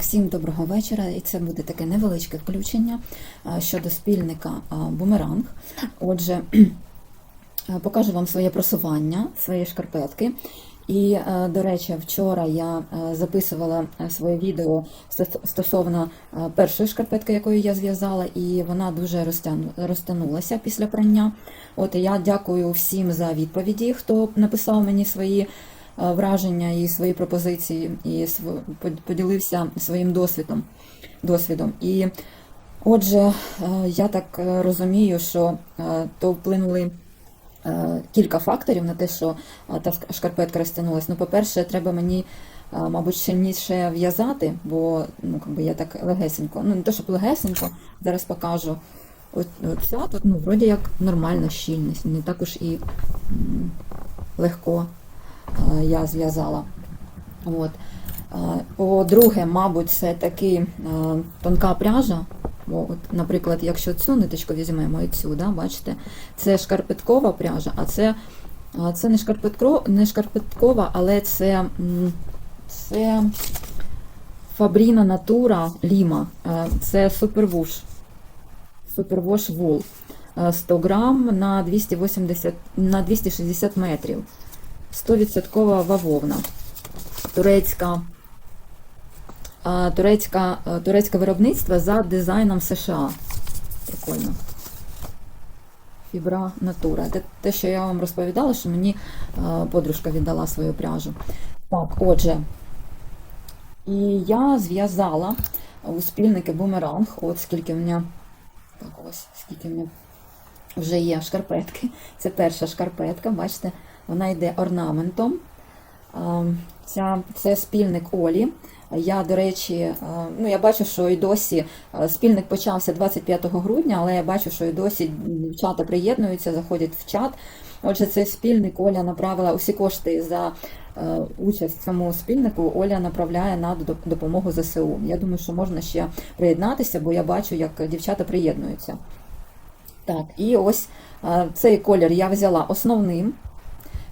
Всім доброго вечора. І це буде таке невеличке включення щодо спільника Бумеранг. Отже, покажу вам своє просування, свої шкарпетки. І, е, до речі, вчора я е, записувала е, своє відео стосовно е, першої шкарпетки, якою я зв'язала, і вона дуже розтягнулася після прання. От я дякую всім за відповіді, хто написав мені свої е, враження і свої пропозиції, і поділився своїм досвідом. досвідом. І отже, е, я так е, розумію, що е, то вплинули е, кілька факторів на те, що е, та шкарпетка розтягнулася. Ну, по-перше, треба мені, е, мабуть, сильніше в'язати, бо ну, якби я так легесенько, ну не те, щоб легесенько, зараз покажу. От, оця тут, ну, вроді як нормальна щільність, не також і легко е, я зв'язала. От. Е, По-друге, мабуть, це таки е, тонка пряжа. От, наприклад, якщо цю ниточку візьмемо і цю, да, бачите, це шкарпеткова пряжа, а це, це не, шкарпетко, не шкарпеткова, але це, це Фабріна Натура Ліма. Е, Це супервуш. Супервош вул. Е, 100 грам на 280, на 260 метрів. 100% вовна. Турецька, турецька, турецьке виробництво за дизайном США. Прикольно. Фібра Натура. Це те, що я вам розповідала, що мені подружка віддала свою пряжу. Так, отже. І я зв'язала у спільники бумеранг. От скільки в мене. Так, ось скільки в мене вже є шкарпетки. Це перша шкарпетка, бачите, вона йде орнаментом. Це спільник Олі. Я, до речі, ну я бачу, що і досі спільник почався 25 грудня, але я бачу, що і досі дівчата приєднуються, заходять в чат. Отже, цей спільник Оля направила усі кошти за участь в цьому спільнику. Оля направляє на допомогу ЗСУ. Я думаю, що можна ще приєднатися, бо я бачу, як дівчата приєднуються. Так, і ось цей колір я взяла основним.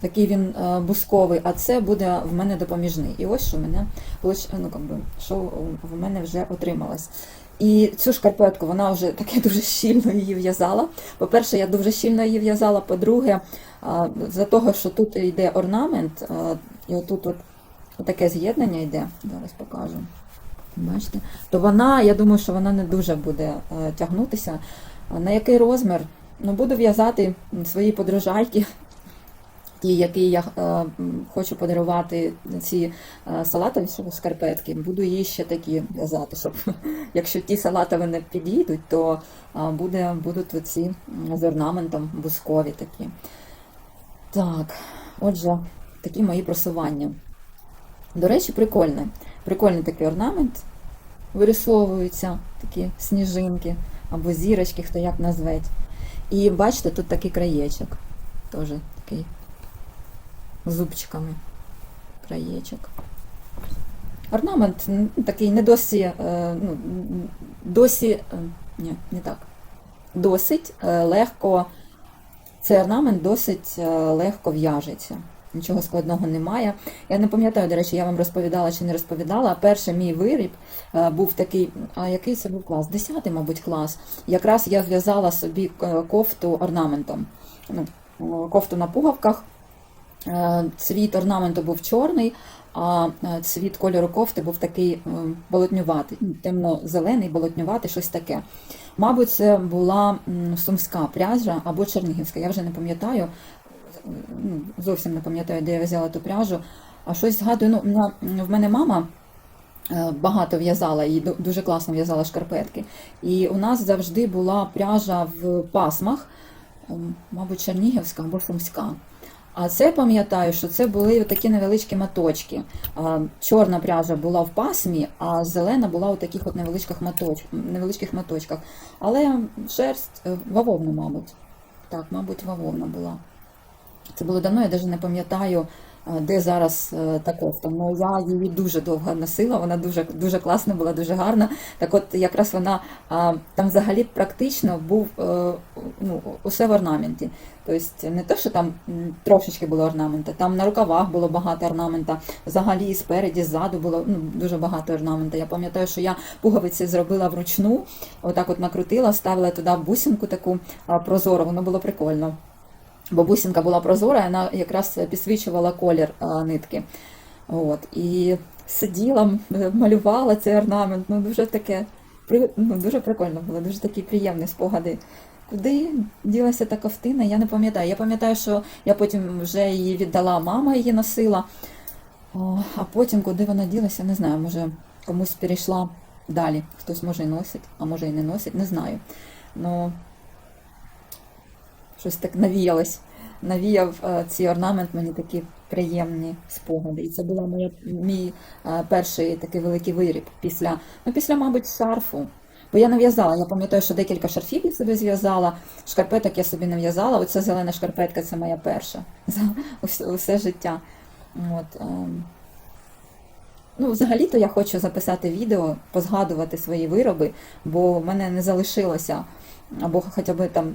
Такий він е, бусковий, а це буде в мене допоміжний. І ось що мене ну, как би, що в мене вже отрималось. І цю шкарпетку вона вже таке дуже щільно її в'язала. По-перше, я дуже щільно її в'язала. По-друге, за того, що тут йде орнамент, і отут от, таке з'єднання йде, зараз покажу. Бачите? То вона, я думаю, що вона не дуже буде е, тягнутися. На який розмір? Ну, буду в'язати своїй подружайки, ті, які я е, хочу подарувати ці е, салатові шкарпетки, буду їй ще такі в'язати, щоб якщо ті салатові не підійдуть, то е, буде, будуть оці з орнаментом бускові такі. Так, отже, такі мої просування. До речі, прикольне. Прикольний такий орнамент. Вирисовуються такі сніжинки або зірочки, хто як назветь. І бачите, тут такий краєчок. Теж такий зубчиками. Краєчок. Орнамент такий не досі, е, ну, досі, е, ні, не так. Досить е, легко, цей орнамент досить легко в'яжеться. Нічого складного немає. Я не пам'ятаю, до речі, я вам розповідала чи не розповідала. Перший мій виріб був такий, а який це був клас? Десятий, мабуть, клас. Якраз я зв'язала собі кофту орнаментом. Ну, кофту на пуговках. Е, Цвіт орнаменту був чорний, а е, цвіт кольору кофти був такий е, болотнюватий, темно-зелений, болотнюватий, щось таке. Мабуть, це була сумська пряжа або чернігівська, я вже не пам'ятаю, ну, зовсім не пам'ятаю, де я взяла ту пряжу. А щось згадую, ну, в мене мама багато в'язала і дуже класно в'язала шкарпетки. І у нас завжди була пряжа в пасмах, мабуть, чернігівська або сумська. А це пам'ятаю, що це були такі невеличкі моточки. Чорна пряжа була в пасмі, а зелена була у таких от невеличких, моточ... невеличких моточках. Але шерсть вавовна, мабуть. Так, мабуть, вавовна була. Це було давно, я навіть не пам'ятаю, е, де зараз е, та кофта. Ну, я її дуже довго носила, вона дуже, дуже класна була, дуже гарна. Так от якраз вона там взагалі практично був е, ну, усе в орнаменті. Тобто не те, що там трошечки було орнамента, там на рукавах було багато орнамента, взагалі спереді, ззаду було ну, дуже багато орнамента. Я пам'ятаю, що я пуговиці зробила вручну, отак от накрутила, ставила туди бусинку таку прозору, воно було прикольно. Бо бусинка була прозора, вона якраз підсвічувала колір нитки. От, і сиділа, малювала цей орнамент. Ну, дуже таке, ну, дуже прикольно було, дуже такі приємні спогади. Куди ділася та ковтина, я не пам'ятаю. Я пам'ятаю, що я потім вже її віддала, мама її носила. О, а потім, куди вона ділася, не знаю, може комусь перейшла далі. Хтось може і носить, а може і не носить, не знаю. Ну, щось так навіялось. Навіяв е, цей орнамент мені такі приємні спогади. І це був моя, мій е, перший такий великий виріб після, ну, після, мабуть, шарфу. Бо я не в'язала, я пам'ятаю, що декілька шарфів я собі зв'язала, шкарпеток я собі не в'язала. Оця зелена шкарпетка це моя перша за усе, усе життя. От, ем. Ну, взагалі-то я хочу записати відео, позгадувати свої вироби, бо в мене не залишилося, або хоча б там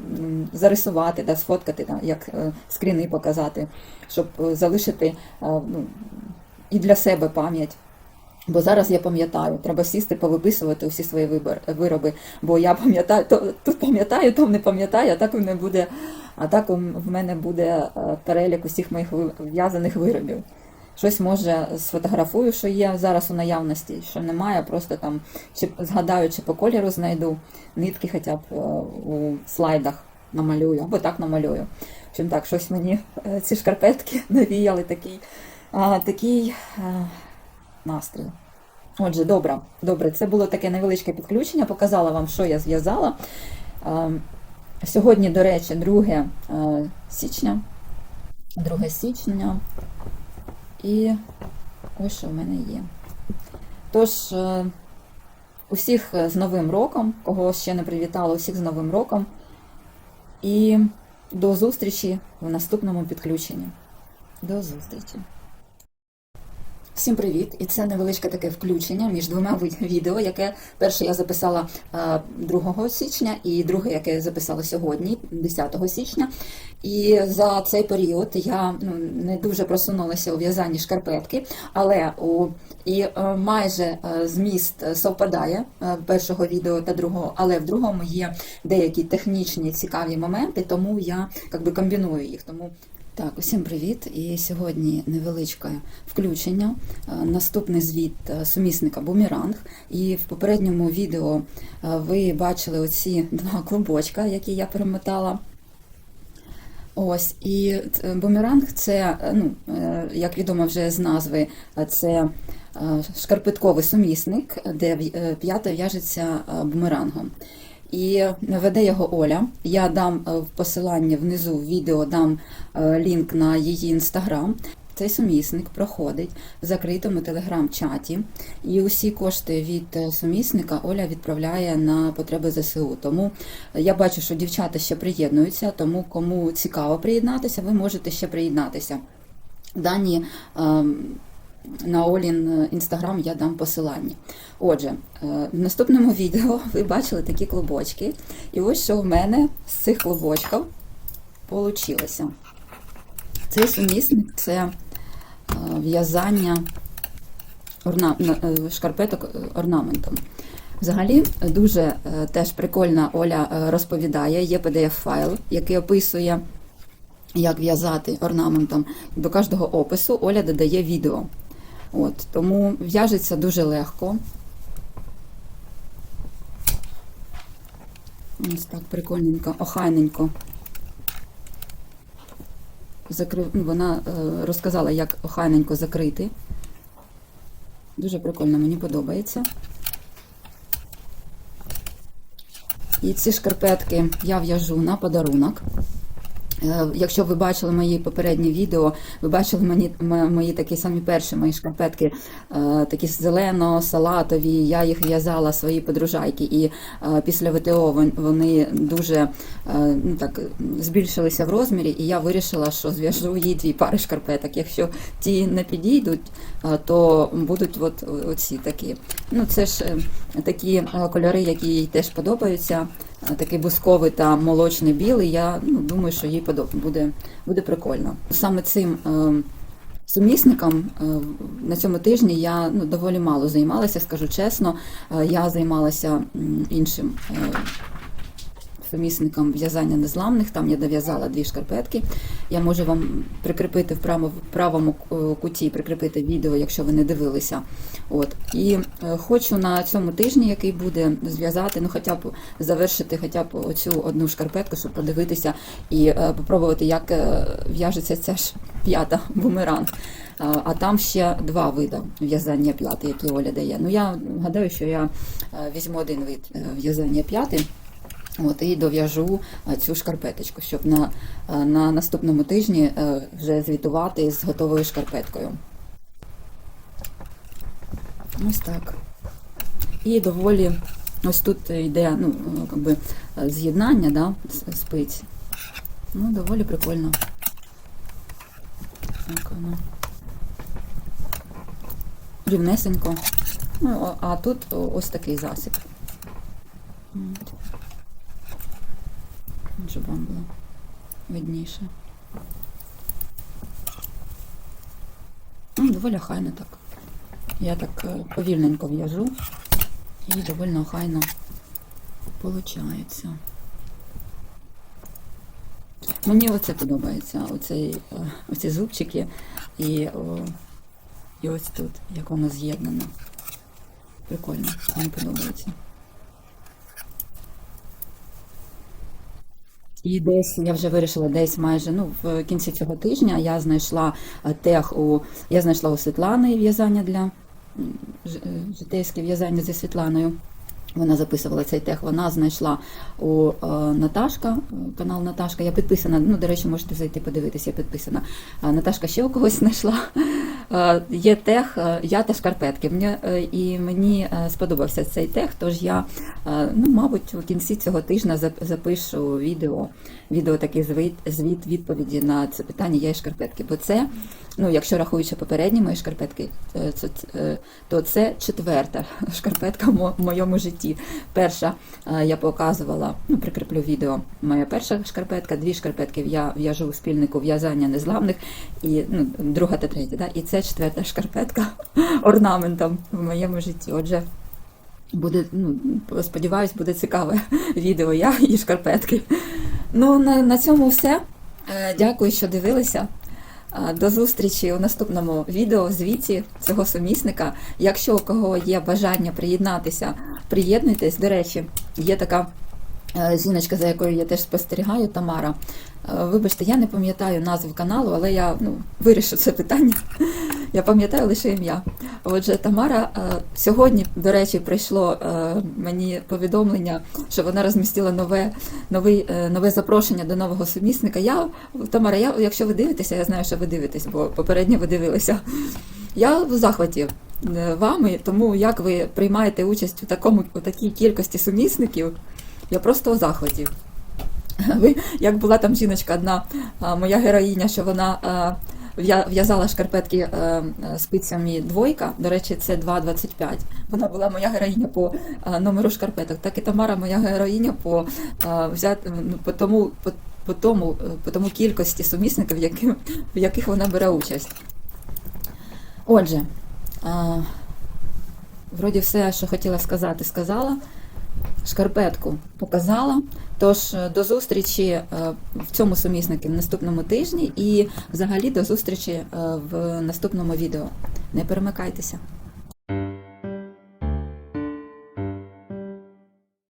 зарисувати, да, сфоткати, там, як е, скріни показати, щоб е, залишити е, ну, і для себе пам'ять. Бо зараз я пам'ятаю, треба сісти, повиписувати усі свої вироби, бо я пам'ятаю, тут пам'ятаю, там не пам'ятаю, а так не буде, а так у мене буде перелік усіх моїх в'язаних виробів. Щось може сфотографую, що є зараз у наявності, що немає, просто там чи згадаю, чи по кольору знайду нитки хоча б е, у слайдах намалюю, або так намалюю. Общем, так, щось мені е, ці шкарпетки навіяли такий, а, такий е, настрій. Отже, добре, добре, це було таке невеличке підключення, показала вам, що я зв'язала. Сьогодні, до речі, 2 е, січня. 2 січня. І ось що в мене є. Тож, е, усіх з Новим роком, кого ще не привітала, усіх з Новим роком. І до зустрічі в наступному підключенні. До зустрічі. Всім привіт! І це невеличке таке включення між двома відео, яке перше я записала е, 2 січня, і друге, яке я записала сьогодні, 10 січня. І за цей період я ну, не дуже просунулася у в'язанні шкарпетки, але у і е, майже е, зміст е, совпадає е, першого відео та другого, але в другому є деякі технічні цікаві моменти, тому я якби комбіную їх. Тому так, усім привіт! І сьогодні невеличке включення. Е, Наступний звіт е, сумісника Бумеранг. І в попередньому відео е, ви бачили оці два клубочка, які я перемотала. Ось, і бумеранг це, ну, як відомо вже з назви, це шкарпетковий сумісник, де п'ята в'яжеться бумерангом. І веде його Оля. Я дам е, в посиланні внизу в відео дам е, лінк на її інстаграм. Цей сумісник проходить в закритому телеграм-чаті, і усі кошти від е, сумісника Оля відправляє на потреби ЗСУ. Тому я бачу, що дівчата ще приєднуються, тому кому цікаво приєднатися, ви можете ще приєднатися. Дані ем, на Олін інстаграм я дам посилання. Отже, е, в наступному відео ви бачили такі клубочки. І ось що в мене з цих клубочків вийшло. Цей сумісник це е, в'язання орна... е, шкарпеток е, орнаментом. Взагалі дуже е, теж прикольна Оля е, розповідає, є PDF-файл, який описує, як в'язати орнаментом. До кожного опису Оля додає відео. От, тому в'яжеться дуже легко. Ось так прикольненько, охайненько. Закрив... ну, Вона е, розказала, як охайненько закрити. Дуже прикольно, мені подобається. І ці шкарпетки я в'яжу на подарунок. Е, Якщо ви бачили мої попередні відео, ви бачили мені, мої такі самі перші мої шкарпетки, е, такі зелено-салатові, я їх в'язала свої подружайки, і е, після ВТО вони дуже ну, так, збільшилися в розмірі, і я вирішила, що зв'яжу їй дві пари шкарпеток. Якщо ті не підійдуть, то будуть от оці такі. Ну, це ж такі кольори, які їй теж подобаються. Е, Такий бусковий та молочний білий. Я ну, думаю, що їй буде, буде прикольно. Саме цим е, сумісником е, на цьому тижні я ну, доволі мало займалася, скажу чесно. Я займалася іншим. Е, в'язання незламних, там я дов'язала дві шкарпетки. Я можу вам прикріпити в правому, е, куті, прикріпити відео, якщо ви не дивилися. От. І е, хочу на цьому тижні, який буде, зв'язати, ну хоча б завершити хоча б оцю одну шкарпетку, щоб подивитися і е, попробувати, як в'яжеться ця ж п'ята бумеранг. А, там ще два види в'язання п'яти, які Оля дає. Ну я гадаю, що я візьму один вид в'язання п'яти. От, і дов'яжу е, цю шкарпеточку, щоб на, е, на наступному тижні е, вже звітувати з готовою шкарпеткою. Ось так. І доволі ось тут йде ну, как би, е, з'єднання да, спиць. Ну, доволі прикольно. Так воно. Рівнесенько. Ну, а тут ось такий засіб. Щоб вам було видніше. Ну, доволі охайно так. Я так е, повільненько в'яжу і доволі охайно получається. Мені оце подобається, оцей, е, оці зубчики і, о, і ось тут, як воно з'єднано. Прикольно, мені подобається. І десь я вже вирішила, десь майже ну в кінці цього тижня я знайшла е, тех у я знайшла у Світлани в'язання для е, житейське в'язання зі Світланою. Вона записувала цей тех. Вона знайшла у е, Наташка, канал Наташка. Я підписана. Ну, до речі, можете зайти подивитися, я підписана. Наташка ще у когось знайшла. Е, Є тех, е, я та шкарпетки. Мені, е, і мені сподобався цей тех, тож я, ну, мабуть, у кінці цього тижня зап- запишу відео, відео такий звіт, звіт відповіді на це питання я і шкарпетки. Бо це, ну, якщо рахуючи попередні мої шкарпетки, е, е, то це четверта шкарпетка в моєму житті. Перша е, я показувала, ну, прикріплю відео. Моя перша шкарпетка, дві шкарпетки я в'яжу у спільнику в'язання незламних, і ну, друга та третя. Да? І це четверта шкарпетка орнаментом в моєму житті. Отже, буде, ну, сподіваюсь, буде цікаве відео я і шкарпетки. Ну, на, на цьому все. Дякую, що дивилися. Е, До зустрічі у наступному відео звіті цього сумісника. Якщо у кого є бажання приєднатися, приєднуйтесь. До речі, є така зіночка, жіночка, за якою я теж спостерігаю, Тамара. Е, Вибачте, я не пам'ятаю назву каналу, але я ну, вирішу це питання. Я пам'ятаю лише ім'я. Отже, Тамара е, сьогодні, до речі, прийшло е, мені повідомлення, що вона розмістила нове, новий, е, нове запрошення до нового сумісника. Я, Тамара, я, якщо ви дивитеся, я знаю, що ви дивитесь, бо попередньо ви дивилися. Я в захваті вами, тому як ви приймаєте участь у такому у такій кількості сумісників, я просто у захваті. Ви, як була там жіночка одна, моя героїня, що вона в'язала шкарпетки е, е, спицями двойка, до речі, це 2,25. Вона була моя героїня по номеру шкарпеток. Так і Тамара моя героїня по, взяти, ну, по, тому, по, по, тому, е, по тому кількості сумісників, які, в яких вона бере участь. Отже, вроді все, що хотіла сказати, сказала. Шкарпетку показала. Тож е, до зустрічі е, в цьому суміснику в наступному тижні і взагалі до зустрічі е, в наступному відео. Не перемикайтеся.